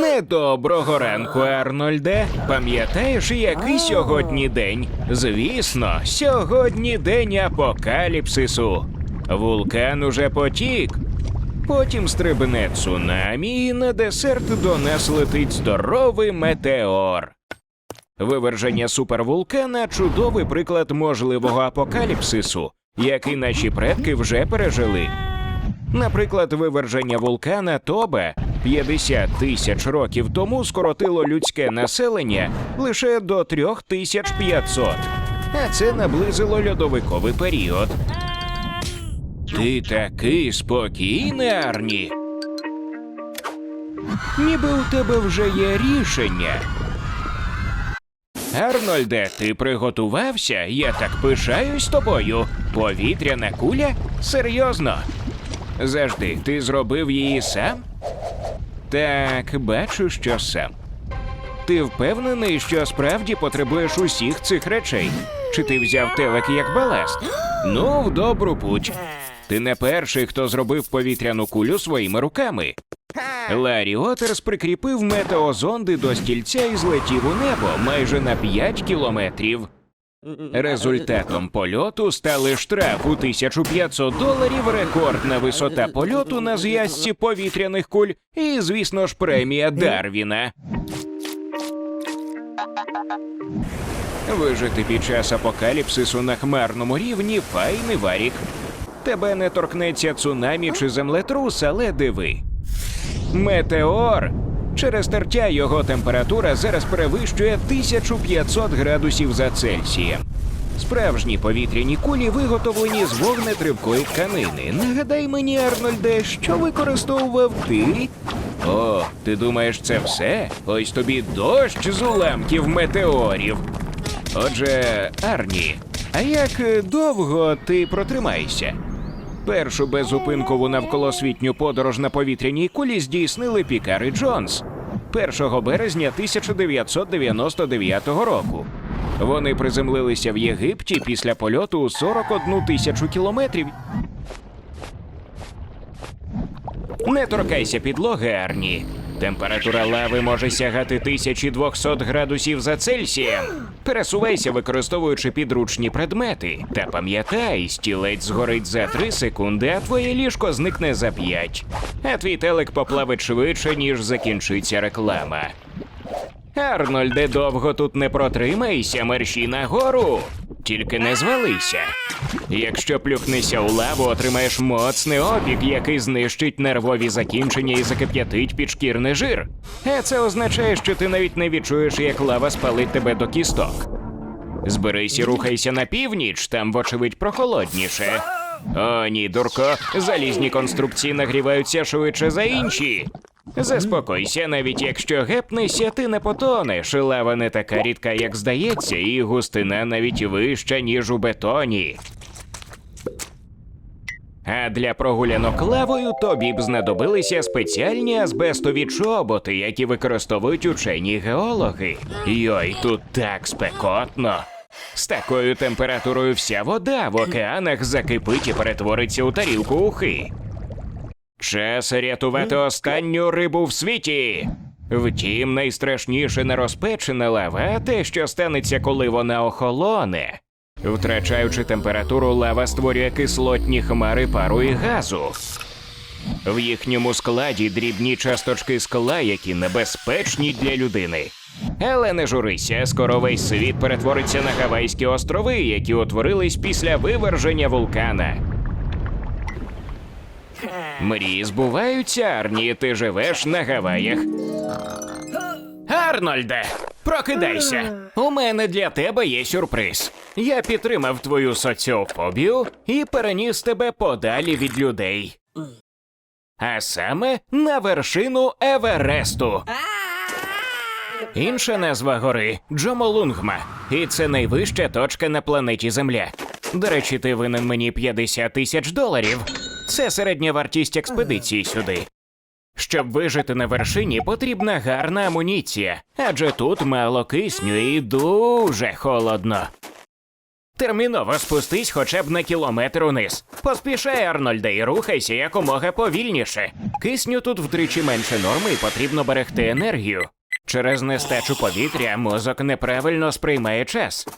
Недоброго ранку, Арнольде. Пам'ятаєш, який сьогодні день? Звісно, сьогодні день апокаліпсису. Вулкан уже потік. Потім стрибне цунамі, і на десерт до нас летить здоровий метеор. Виверження супервулкана чудовий приклад можливого апокаліпсису, який наші предки вже пережили. Наприклад, виверження вулкана Тобе 50 тисяч років тому скоротило людське населення лише до 3500, а це наблизило льодовиковий період. Ти такий спокійний, Арні. Ніби у тебе вже є рішення. Арнольде, ти приготувався? Я так пишаюсь тобою. Повітряна куля? Серйозно? Завжди, ти зробив її сам? Так, бачу, що сам. Ти впевнений, що справді потребуєш усіх цих речей? Чи ти взяв телек як баласт? Ну, в добру путь. Ти не перший, хто зробив повітряну кулю своїми руками. Ларі Отерс прикріпив метеозонди до стільця і злетів у небо майже на 5 кілометрів. Результатом польоту стали штраф у 1500 доларів, рекордна висота польоту на зв'язці повітряних куль і, звісно ж, премія Дарвіна. Вижити під час апокаліпсису на хмарному рівні файний варік. Тебе не торкнеться цунамі чи землетрус, але диви. Метеор. Через тертя його температура зараз перевищує 1500 градусів за Цельсієм. Справжні повітряні кулі виготовлені з вогнетривкої тканини. Нагадай мені, Арнольде, що використовував ти? О, ти думаєш, це все? Ось тобі дощ з уламків метеорів. Отже, Арні, а як е, довго ти протримаєшся? Першу безупинкову навколосвітню подорож на повітряній кулі здійснили Пікар Джонс 1 березня 1999 року. Вони приземлилися в Єгипті після польоту у 41 тисячу кілометрів. Не торкайся підлоги, Арні. Температура лави може сягати 1200 градусів за Цельсієм. Пересувайся, використовуючи підручні предмети. Та пам'ятай, стілець згорить за 3 секунди, а твоє ліжко зникне за 5. А твій телек поплавить швидше, ніж закінчиться реклама. Арнольде, довго тут не протримайся, мерщій нагору. Тільки не звалися. Якщо плюхнешся у лаву, отримаєш моцний опік, який знищить нервові закінчення і закип'ятить підшкірний жир. А це означає, що ти навіть не відчуєш, як лава спалить тебе до кісток. Зберись і рухайся на північ, там, вочевидь, прохолодніше. О, ні, дурко, залізні конструкції нагріваються швидше за інші. Заспокойся, навіть якщо гепнешся, ти не потонеш. Лава не така рідка, як здається, і густина навіть вища, ніж у бетоні. А для прогулянок лавою тобі б знадобилися спеціальні азбестові чоботи, які використовують учені геологи. Йой, тут так спекотно. З такою температурою вся вода в океанах закипить і перетвориться у тарілку ухи. Час рятувати останню рибу в світі. Втім, найстрашніше не розпечена лава, а те, що станеться, коли вона охолоне. Втрачаючи температуру, лава створює кислотні хмари пару і газу. В їхньому складі дрібні часточки скла, які небезпечні для людини. Але не журися, скоро весь світ перетвориться на Гавайські острови, які утворились після виверження вулкана. Мрії збуваються, Арні, ти живеш на Гаваях. Арнольде, прокидайся. У мене для тебе є сюрприз. Я підтримав твою соціофобію і переніс тебе подалі від людей. А саме на вершину Евересту. Інша назва гори Джомолунгма, і це найвища точка на планеті Земля. До речі, ти винен мені 50 тисяч доларів. Це середня вартість експедиції сюди. Щоб вижити на вершині, потрібна гарна амуніція, адже тут мало кисню і дуже холодно. Терміново спустись хоча б на кілометр униз. Поспішай, Арнольде, і рухайся якомога повільніше. Кисню тут втричі менше норми і потрібно берегти енергію. Через нестачу повітря мозок неправильно сприймає час.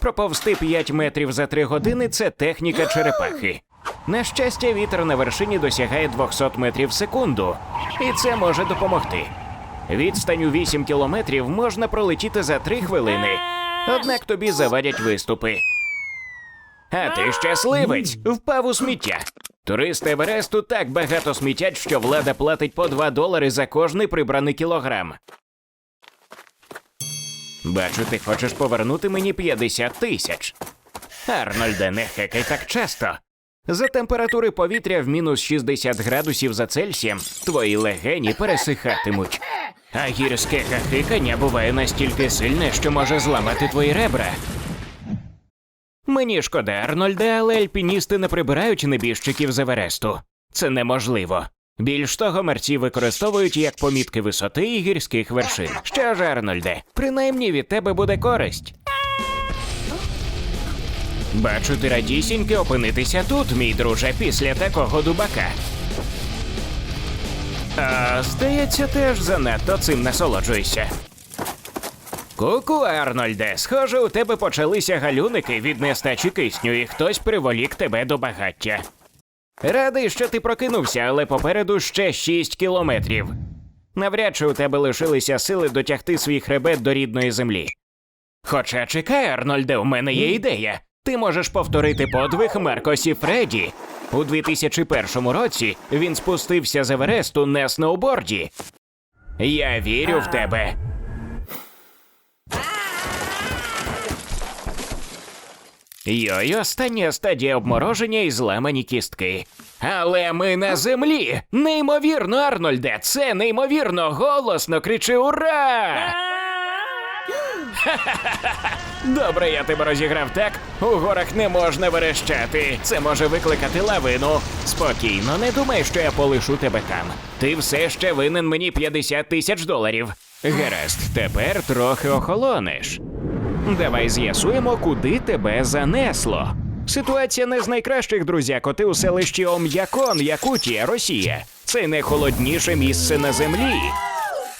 Проповзти 5 метрів за 3 години це техніка черепахи. На щастя, вітер на вершині досягає 200 метрів в секунду, і це може допомогти. Відстань у 8 кілометрів можна пролетіти за 3 хвилини, однак тобі завадять виступи. А ти щасливець, впав у сміття. Туристи Евересту так багато смітять, що влада платить по 2 долари за кожний прибраний кілограм. Бачу, ти хочеш повернути мені 50 тисяч. Арнольде, не хекай так часто. За температури повітря в мінус 60 градусів за Цельсієм твої легені пересихатимуть. А гірське хахикання буває настільки сильне, що може зламати твої ребра. Мені шкода, Арнольде, але альпіністи не прибирають небіжчиків з Евересту. Це неможливо. Більш того, мерці використовують як помітки висоти і гірських вершин. Що ж, Арнольде, принаймні від тебе буде користь. Бачу, ти радісіньки опинитися тут, мій друже, після такого дубака. А, здається, теж занадто цим насолоджуєшся. Ку-ку, Арнольде, схоже, у тебе почалися галюники від нестачі кисню, і хтось приволік тебе до багаття. Радий, що ти прокинувся, але попереду ще 6 кілометрів. Навряд чи у тебе лишилися сили дотягти свій хребет до рідної землі. Хоча чекай, Арнольде, у мене є ідея. Ти можеш повторити подвиг Маркосі Фредді. У 2001 році він спустився з Евересту на сноуборді. Я вірю в тебе. Йой, остання стадія обмороження і зламані кістки. Але ми на землі! Неймовірно, Арнольде! Це неймовірно! Голосно кричи Ура! Добре, я тебе розіграв так. У горах не можна верещати. Це може викликати лавину. Спокійно, не думай, що я полишу тебе там. Ти все ще винен мені 50 тисяч доларів. Гаразд, тепер трохи охолонеш. Давай з'ясуємо, куди тебе занесло. Ситуація не з найкращих, друзяко. Ти у селищі Ом'якон, Якутія, Росія. Це найхолодніше місце на землі.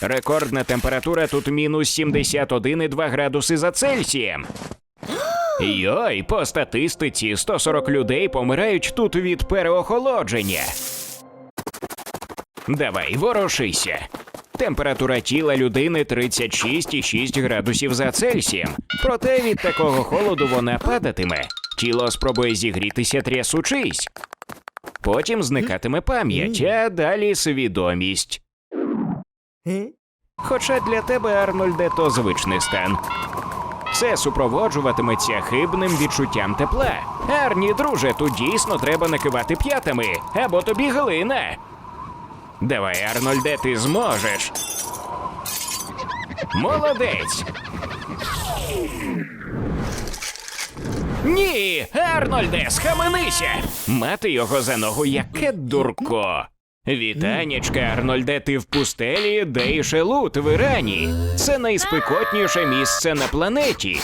Рекордна температура тут мінус 71,2 градуси за Цельсієм. Йой, по статистиці 140 людей помирають тут від переохолодження. Давай, ворушися. Температура тіла людини 36,6 градусів за Цельсієм. Проте від такого холоду вона падатиме. Тіло спробує зігрітися трясучись. Потім зникатиме пам'ять, а далі свідомість. Хоча для тебе, Арнольде, то звичний стан. Це супроводжуватиметься хибним відчуттям тепла. Арні, друже, тут дійсно треба накивати п'ятами, або тобі глина. Давай, Арнольде, ти зможеш. Молодець. Ні, Арнольде, схаменися! Мати його за ногу, яке дурко. Вітанічка, Арнольде, ти в пустелі Дейшелут в Ірані. Це найспекотніше місце на планеті.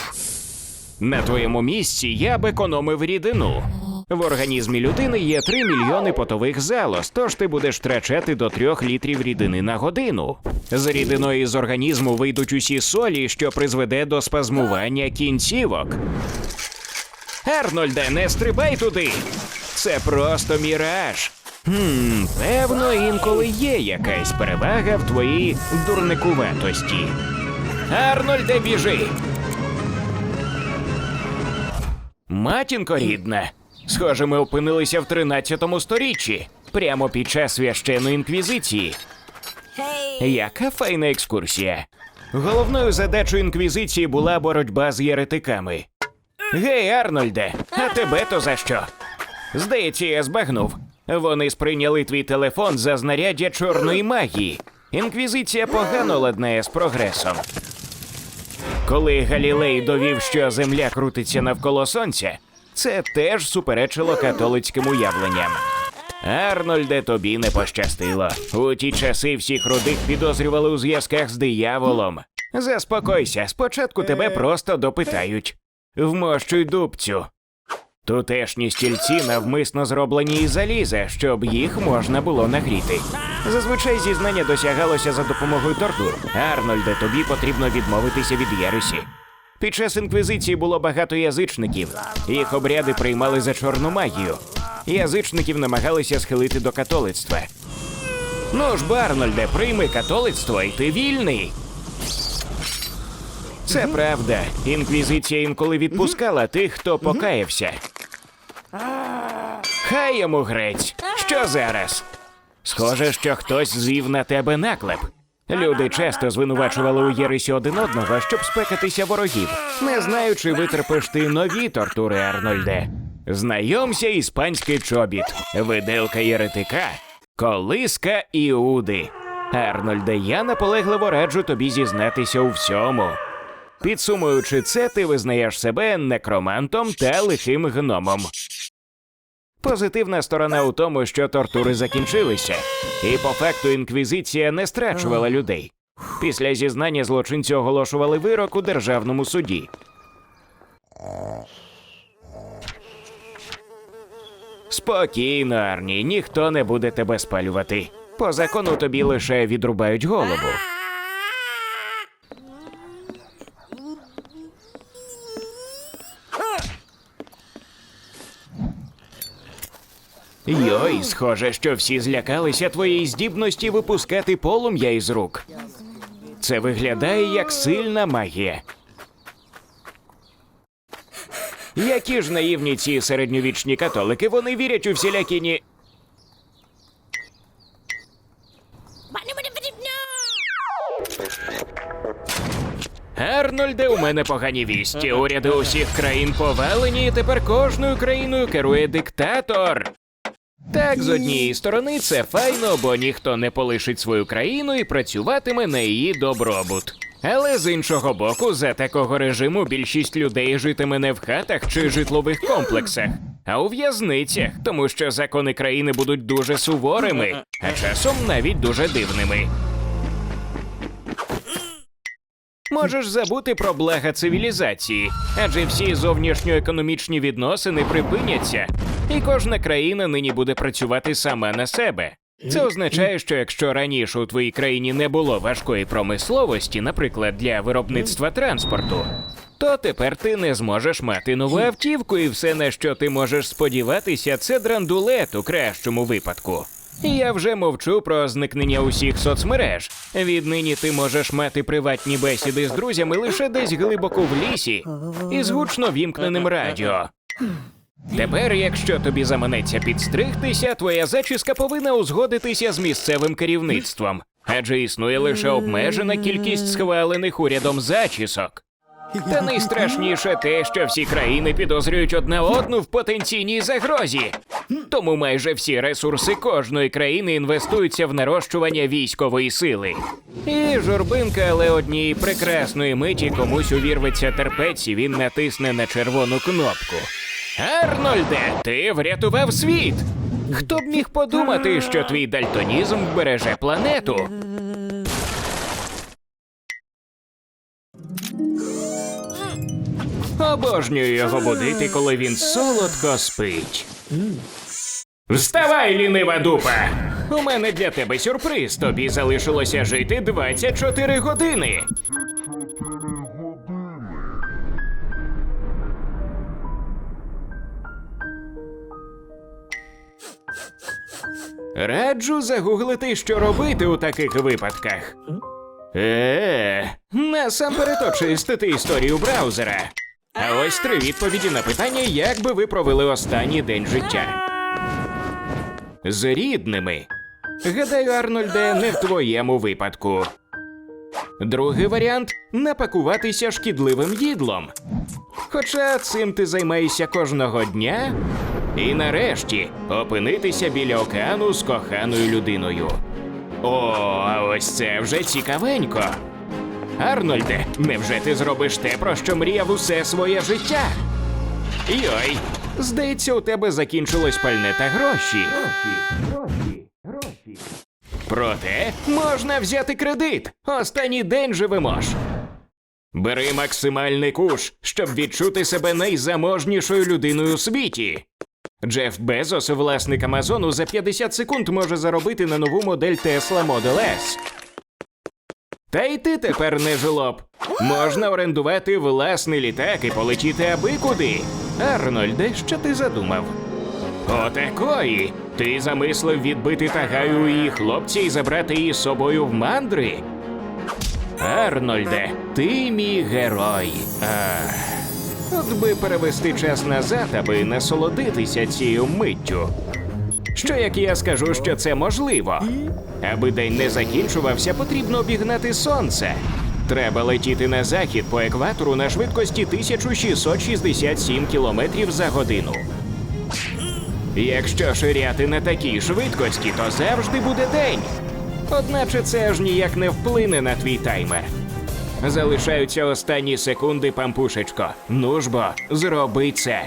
На твоєму місці я б економив рідину. В організмі людини є 3 мільйони потових залоз, тож ти будеш втрачати до 3 літрів рідини на годину. З рідиною з організму вийдуть усі солі, що призведе до спазмування кінцівок. Арнольде, не стрибай туди! Це просто міраж. Хм, певно, інколи є якась перевага в твоїй дурникуватості. Арнольде, біжи! Матінко рідна. Схоже, ми опинилися в 13 сторіччі, прямо під час священної інквізиції. Яка файна екскурсія. Головною задачою інквізиції була боротьба з єретиками. Гей, Арнольде, а тебе то за що? Здається, я збагнув. Вони сприйняли твій телефон за знаряддя чорної магії. Інквізиція погано ладнає з прогресом. Коли Галілей довів, що Земля крутиться навколо сонця, це теж суперечило католицьким уявленням. Арнольде, тобі не пощастило. У ті часи всіх рудих підозрювали у зв'язках з дияволом. Заспокойся, спочатку тебе просто допитають. Вмощуй дубцю. Тутешні стільці навмисно зроблені із заліза, щоб їх можна було нагріти. Зазвичай зізнання досягалося за допомогою тортур. Арнольде, тобі потрібно відмовитися від єресі. Під час інквізиції було багато язичників. Їх обряди приймали за чорну магію. Язичників намагалися схилити до католицтва. Ну ж, бо, Арнольде, прийми католицтво, і ти вільний. Це правда. Інквізиція інколи відпускала тих, хто покаявся. Хай йому грець. Що зараз? Схоже, що хтось звів на тебе наклеп. Люди часто звинувачували у єресі один одного, щоб спекатися ворогів, не знаю, чи витерпиш ти нові тортури, Арнольде. Знайомся іспанський чобіт, виделка єретика, колиска Іуди. Арнольде, я наполегливо раджу тобі зізнатися у всьому. Підсумуючи це, ти визнаєш себе некромантом та лихим гномом. Позитивна сторона у тому, що тортури закінчилися, і по факту інквізиція не страчувала людей. Після зізнання злочинці оголошували вирок у державному суді. Спокійно, Арні, ніхто не буде тебе спалювати. По закону тобі лише відрубають голову. Йой, схоже, що всі злякалися твоєї здібності випускати полум'я із рук. Це виглядає як сильна магія. Які ж наївні ці середньовічні католики, вони вірять у всілякі ні. Арнольде, у мене погані вісті. Уряди усіх країн повалені, і тепер кожною країною керує диктатор. Так, з однієї сторони, це файно, бо ніхто не полишить свою країну і працюватиме на її добробут. Але з іншого боку, за такого режиму більшість людей житиме не в хатах чи житлових комплексах, а у в'язницях, тому що закони країни будуть дуже суворими, а часом навіть дуже дивними. Можеш забути про блага цивілізації, адже всі зовнішньоекономічні відносини припиняться, і кожна країна нині буде працювати сама на себе. Це означає, що якщо раніше у твоїй країні не було важкої промисловості, наприклад, для виробництва транспорту, то тепер ти не зможеш мати нову автівку, і все, на що ти можеш сподіватися, це драндулет у кращому випадку. Я вже мовчу про зникнення усіх соцмереж. Віднині ти можеш мати приватні бесіди з друзями лише десь глибоко в лісі із гучно вімкненим радіо. Тепер, якщо тобі заманеться підстригтися, твоя зачіска повинна узгодитися з місцевим керівництвом, адже існує лише обмежена кількість схвалених урядом зачісок. Та найстрашніше те, що всі країни підозрюють одна одну в потенційній загрозі. Тому майже всі ресурси кожної країни інвестуються в нарощування військової сили. І журбинка, але однієї прекрасної миті комусь увірветься терпець, і він натисне на червону кнопку. Арнольде, ти врятував світ! Хто б міг подумати, що твій дальтонізм вбереже планету? Обожнюю його будити, коли він солодко спить. Вставай, лінива дупа! У мене для тебе сюрприз. Тобі залишилося жити 24 години. Раджу загуглити, що робити у таких випадках. Е, насамперед очистити історію браузера. А ось три відповіді на питання, як би ви провели останній день життя. З рідними. Гадаю, Арнольде, не в твоєму випадку. Другий варіант напакуватися шкідливим їдлом. Хоча цим ти займаєшся кожного дня. І нарешті опинитися біля океану з коханою людиною. О, а ось це вже цікавенько. Арнольде, невже ти зробиш те, про що мріяв усе своє життя? Йой, здається, у тебе закінчилось пальне та гроші. Гроші, гроші. Проте можна взяти кредит. Останній день живемо ж. Бери максимальний куш, щоб відчути себе найзаможнішою людиною у світі. Джеф Безос, власник Амазону, за 50 секунд може заробити на нову модель Tesla Model S. Та й ти тепер не жлоб. Можна орендувати власний літак і полетіти аби куди. Арнольде, що ти задумав? Отакої. Ти замислив відбити тагаю її хлопця і забрати її з собою в мандри? Арнольде, ти мій герой. Ах. От би перевести час назад, аби насолодитися цією миттю. Що як я скажу, що це можливо? Аби день не закінчувався, потрібно обігнати сонце. Треба летіти на захід по екватору на швидкості 1667 км за годину. Якщо ширяти на такій швидкості, то завжди буде день. Одначе це аж ніяк не вплине на твій таймер. Залишаються останні секунди, пампушечко. Ну ж бо, зроби це.